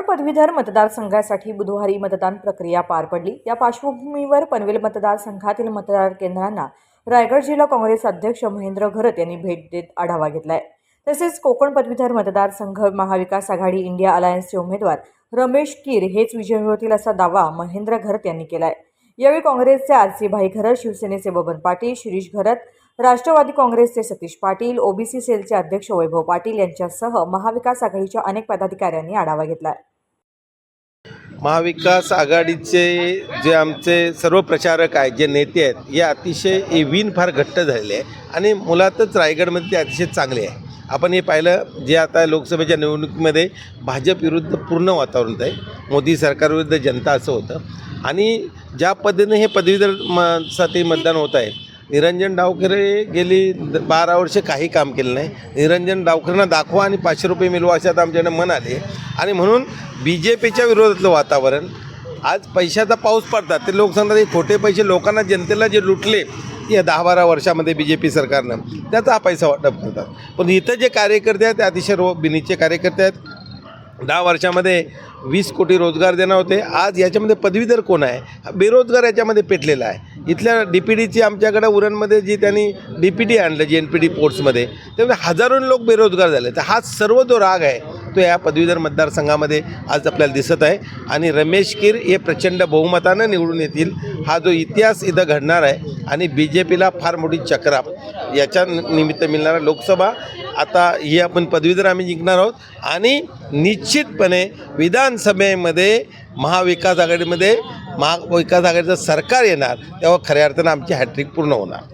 पदवीधर मतदारसंघासाठी बुधवारी मतदान प्रक्रिया पार पडली. या पार्श्वभूमीवर पनवेल मतदारसंघातील मतदार केंद्रांना रायगड जिल्हा काँग्रेस अध्यक्ष महेंद्र घरत यांनी भेट देत आढावा घेतलाय. तसेच कोकण पदवीधर मतदारसंघ महाविकास आघाडी इंडिया अलायन्सचे उमेदवार रमेश कीर हेच विजयी होतील असा दावा महेंद्र घरत यांनी केलाय. यावेळी काँग्रेसचे आर सी भाई घरत शिवसेनेचे बबन पाटील शिरीष घरत राष्ट्रवादी काँग्रेसचे सतीश पाटील ओबीसी सेलचे अध्यक्ष वैभव पाटील यांच्यासह महाविकास आघाडीच्या अनेक पदाधिकाऱ्यांनी आढावा घेतला. महाविकास आघाडीचे जे आमचे सर्व प्रचारक आहेत जे नेते आहेत हे अतिशय हे विण फार घट्ट झालेले आहे आणि मुलातच रायगडमध्ये ते अतिशय चांगले आहे आपण हे पाहिलं जे आता लोकसभेच्या निवडणुकीमध्ये भाजप विरुद्ध पूर्ण वातावरण होतं आहे मोदी सरकारविरुद्ध जनता असं होतं. आणि ज्या पद्धतीने हे पदवीधर म साठी मतदान होत आहे निरंजन डावखरे गेली बारा वर्षे काही काम केलं नाही. निरंजन डावखरेंना दाखवा आणि पाचशे रुपये मिळवा अशात आमच्याकडे मन आले. आणि म्हणून बी जे पीच्या विरोधातलं वातावरण आज पैशाचा पाऊस पडतात ते लोक सांगतात हे खोटे पैसे लोकांना जनतेला जे लुटले या दहा बारा वर्षामध्ये बी जे पी सरकारनं त्याचा हा पैसा वाटप करतात. पण इथं जे कार्यकर्ते आहेत ते अतिशय रो बिनीचे कार्यकर्ते आहेत. दहा वर्षामध्ये वीस कोटी रोजगार देणार होते. आज याच्यामध्ये पदवीधर कोण आहे? बेरोजगार याच्यामध्ये पेटलेला आहे. इथल्या डी पी डीची आमच्याकडं उरणमध्ये जी त्यांनी डी पी डी आणलं जी एन पी डी पोर्ट्समध्ये त्यामुळे हजारो लोक बेरोजगार झाले. तर हा सर्व जो राग आहे तो या पदवीधर मतदारसंघामध्ये आज आपल्याला दिसत आहे. आणि रमेश कीर हे प्रचंड बहुमतानं निवडून येतील. हा जो इतिहास इथं घडणार आहे आणि बी जे पीला फार मोठी चक्रा याच्या निमित्त मिळणारा लोकसभा आता ही आपण पदवीधर आम्ही जिंकणार आहोत. आणि निश्चितपणे विधानसभेमध्ये महाविकास आघाडीमध्ये महाविकास आघाडीचं सरकार येणार तेव्हा खऱ्या अर्थानं आमची हॅट्रिक पूर्ण होणार.